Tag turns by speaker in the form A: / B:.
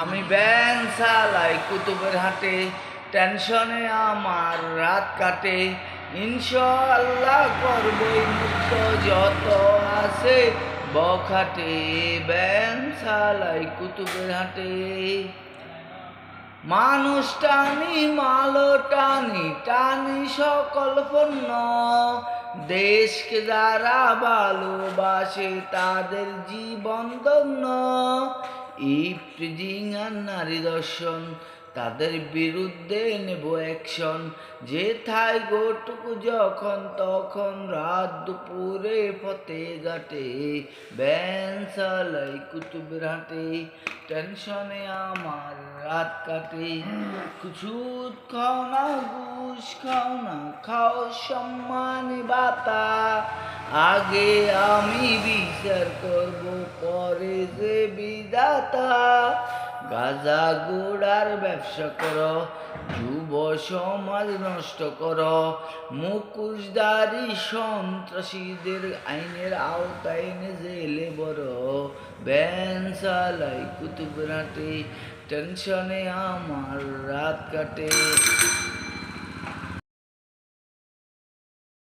A: আমি ব্যান চালাই কুতুবের হাটে, টেনশনে আমার রাত কাটে। ইনশাল্লাহ করবই মুক্ত যত আছে, বখাটে ব্যান চালাই কুতুবের হাটে। মানুষ টানি, মালো টানি টানি সকল পণ্য। দেশকে যারা ভালোবাসে, তাদের জীবন ধন্য। ইফটিজিং আর নারী দর্শন তাদের বিরুদ্ধে নেব অ্যাকশন যে থাই গোটুকু যখন তখন রাত দুপুরে ফতে ঘাটে ব্যান চালাই কুতুবের হাটে টেনশনে আমার রাত কাটে। সুদ খাও না, ঘুষ খাও না, খাও সম্মানী বাতা। আগে আমি বিচার করব, পরে যে বিদাতা গাজা গুড়ার ব্যবসা করো, যুব সমাজ নষ্ট করো। মুকুশদারি সন্ত্রাসীদের আইনের আওতায় এনে জেলে বড়। ব্যান চালাই কুতুবরাটে, টেনশনে আমার রাত কাটে।